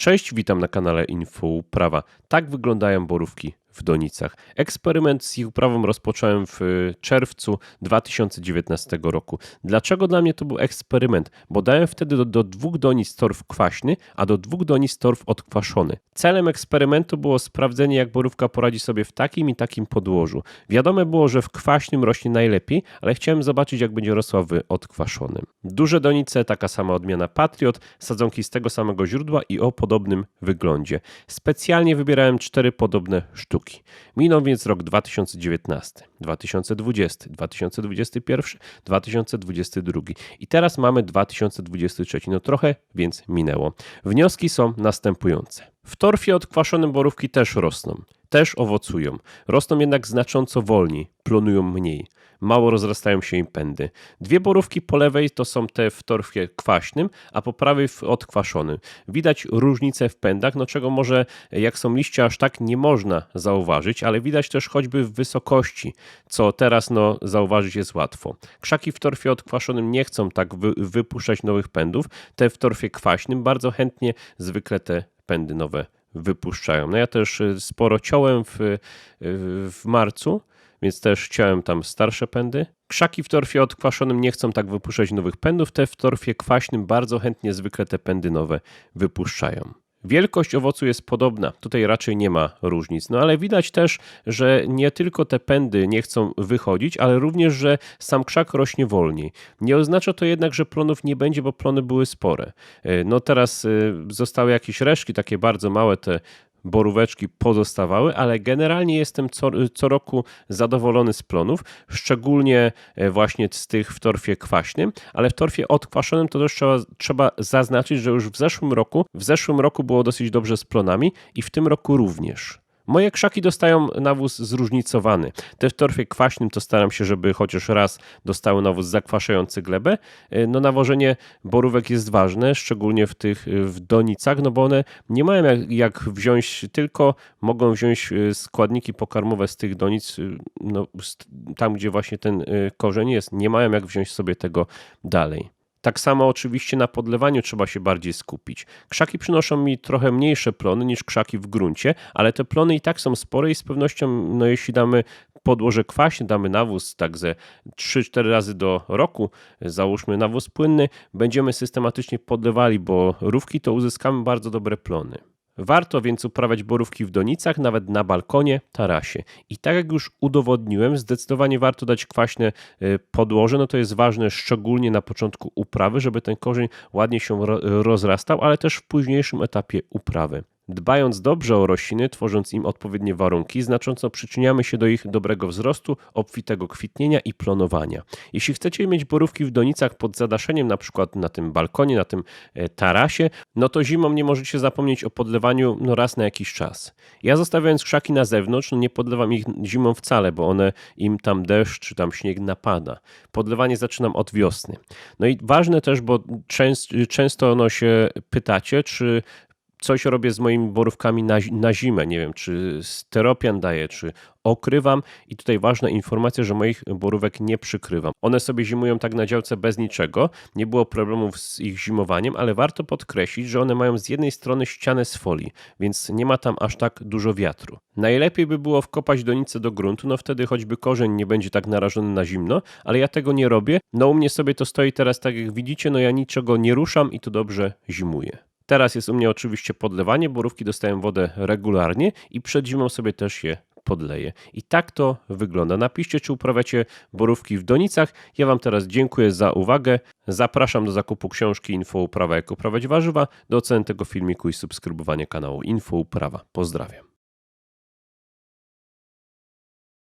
Cześć, witam na kanale Info Uprawa. Tak wyglądają borówki w Donicach. Eksperyment z ich uprawą rozpocząłem w y, czerwcu 2019 roku. Dlaczego dla mnie to był eksperyment? Bo dałem wtedy do, do dwóch donic torf kwaśny, a do dwóch donic torf odkwaszony. Celem eksperymentu było sprawdzenie, jak borówka poradzi sobie w takim i takim podłożu. Wiadome było, że w kwaśnym rośnie najlepiej, ale chciałem zobaczyć, jak będzie rosła w odkwaszonym. Duże donice, taka sama odmiana Patriot, sadzonki z tego samego źródła i o podobnym wyglądzie. Specjalnie wybierałem cztery podobne sztuki. Minął więc rok 2019, 2020, 2021, 2022 i teraz mamy 2023. No trochę więc minęło. Wnioski są następujące. W torfie odkwaszonym borówki też rosną, też owocują. Rosną jednak znacząco wolniej, plonują mniej. Mało rozrastają się im pędy. Dwie borówki po lewej to są te w torfie kwaśnym, a po prawej w odkwaszonym. Widać różnicę w pędach, no czego może jak są liście aż tak nie można zauważyć, ale widać też choćby w wysokości, co teraz no zauważyć jest łatwo. Krzaki w torfie odkwaszonym nie chcą tak wy wypuszczać nowych pędów, te w torfie kwaśnym bardzo chętnie zwykle te pędy nowe wypuszczają. No ja też y, sporo ciąłem w, y, w marcu, więc też ciąłem tam starsze pędy. Krzaki w torfie odkwaszonym nie chcą tak wypuszczać nowych pędów, te w torfie kwaśnym bardzo chętnie zwykle te pędy nowe wypuszczają. Wielkość owocu jest podobna, tutaj raczej nie ma różnic, no ale widać też, że nie tylko te pędy nie chcą wychodzić, ale również, że sam krzak rośnie wolniej. Nie oznacza to jednak, że plonów nie będzie, bo plony były spore. E, no teraz e, zostały jakieś resztki, takie bardzo małe, te boróweczki pozostawały, ale generalnie jestem co, co roku zadowolony z plonów, szczególnie e, właśnie z tych w torfie kwaśnym, ale w torfie odkwaszonym to też trzeba, trzeba zaznaczyć, że już w zeszłym roku, w zeszłym roku było dosyć dobrze z plonami i w tym roku również. Moje krzaki dostają nawóz zróżnicowany. Te w torfie kwaśnym to staram się, żeby chociaż raz dostały nawóz zakwaszający glebę. E, no nawożenie borówek jest ważne, szczególnie w tych e, w donicach, no bo one nie mają jak, jak wziąć, tylko mogą wziąć e, składniki pokarmowe z tych donic, no, tam gdzie właśnie ten korzeń jest, nie mają jak wziąć sobie tego dalej. Tak samo oczywiście na podlewaniu trzeba się bardziej skupić. Krzaki przynoszą mi trochę mniejsze plony niż krzaki w gruncie, ale te plony i tak są spore i z pewnością, no jeśli damy podłoże kwaśne, damy nawóz tak ze 3-4 razy do roku, załóżmy nawóz płynny, będziemy systematycznie podlewali, bo rówki to uzyskamy bardzo dobre plony. Warto więc uprawiać borówki w donicach, nawet na balkonie, tarasie. I tak jak już udowodniłem, zdecydowanie warto dać kwaśne y, podłoże. No to jest ważne szczególnie na początku uprawy, żeby ten korzeń ładnie się rozrastał, ale też w późniejszym etapie uprawy. Dbając dobrze o rośliny, tworząc im odpowiednie warunki, znacząco przyczyniamy się do ich dobrego wzrostu, obfitego kwitnienia i plonowania. Jeśli chcecie mieć borówki w donicach pod zadaszeniem, na przykład na tym balkonie, na tym e, tarasie, no to zimą nie możecie zapomnieć o podlewaniu no raz na jakiś czas. Ja zostawiając krzaki na zewnątrz, no nie podlewam ich zimą wcale, bo one im tam deszcz czy tam śnieg napada. Podlewanie zaczynam od wiosny. No i ważne też, bo często no się pytacie, czy coś robię z moimi borówkami na, na zimę. Nie wiem, czy steropian daję, czy okrywam. I tutaj ważna informacja, że moich borówek nie przykrywam. One sobie zimują tak na działce bez niczego. Nie było problemów z ich zimowaniem, ale warto podkreślić, że one mają z jednej strony ścianę z folii, więc nie ma tam aż tak dużo wiatru. Najlepiej by było wkopać donicę do gruntu, no wtedy choćby korzeń nie będzie tak narażony na zimno, ale ja tego nie robię. No u mnie sobie to stoi teraz tak jak widzicie, no ja niczego nie ruszam i to dobrze zimuje. Teraz jest u mnie oczywiście podlewanie, borówki dostają wodę regularnie i przed zimą sobie też je podleję. I tak to wygląda. Napiszcie, czy uprawiacie borówki w donicach. Ja Wam teraz dziękuję za uwagę. Zapraszam do zakupu książki Info Uprawa, jak uprawiać warzywa, do oceny tego filmiku i subskrybowania kanału Info Uprawa. Pozdrawiam.